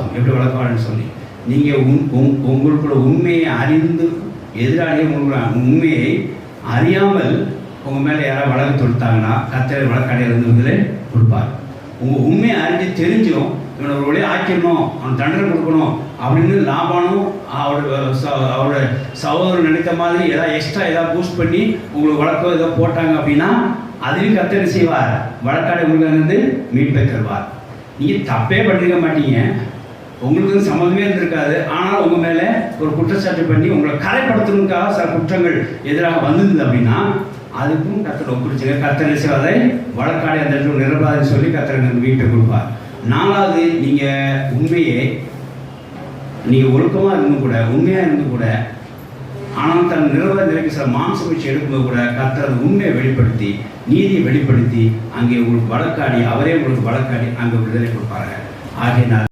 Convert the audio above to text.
பார்த்தோம் எப்படி வழக்காடுன்னு சொல்லி நீங்கள் உங் உங் உங்களுக்குள்ள உண்மையை அறிந்து எதிராளியே உங்களோட உண்மையை அறியாமல் உங்கள் மேலே யாராவது வழக்கு தொடுத்தாங்கன்னா கத்திரை வழக்காடையில் இருந்து விடுதலை கொடுப்பார். உங்கள் உண்மையை அறிஞ்சு தெரிஞ்சும் இவனை ஒரு வழியாக ஆக்கிடணும் அவன் தண்டனை கொடுக்கணும் அப்படின்னு லாபானும் அவரோட ச- அவரோட சகோதரர் நினைத்த மாதிரி ஏதாவது எக்ஸ்ட்ரா ஏதாவது பூஸ்ட் பண்ணி உங்களுக்கு வழக்கோ ஏதோ போட்டாங்க அப்படின்னா அதையும் கத்தனை செய்வார்? வழக்காடை உங்களுக்கு வந்து மீட்பை தருவார். நீங்கள் தப்பே பண்ணிருக்க மாட்டீங்க. உங்களுக்கு வந்து சம்மந்தமே இருந்திருக்காது. ஆனால் உங்கள் மேலே ஒரு குற்றச்சாட்டு பண்ணி உங்களை கரைப்படுத்தணுக்காக சில குற்றங்கள் எதிராக வந்திருந்தது அப்படின்னா அதுக்கும் கத்தரை ஒப்பிடிச்சுங்க. கத்தனை செய்வதை வழக்காடி அந்த இடத்துல நிரபாதுன்னு சொல்லி கத்தரை வீட்டை கொடுப்பார். நாலாவது நீங்கள் உண்மையை நீங்கள் ஒழுக்கமாக இருந்தும் கூட உண்மையாக இருந்தும் கூட ஆனால் தன் நிறுவன நிலைக்கு சில மாம்ச முயற்சி எடுக்கும்போது கூட கர்த்தர் உண்மையை வெளிப்படுத்தி நீதியை வெளிப்படுத்தி அங்கே உங்களுக்கு வழக்காடி அவரே உங்களுக்கு வழக்காடி அங்கே விடுதலை கொடுப்பாங்க ஆகையினால்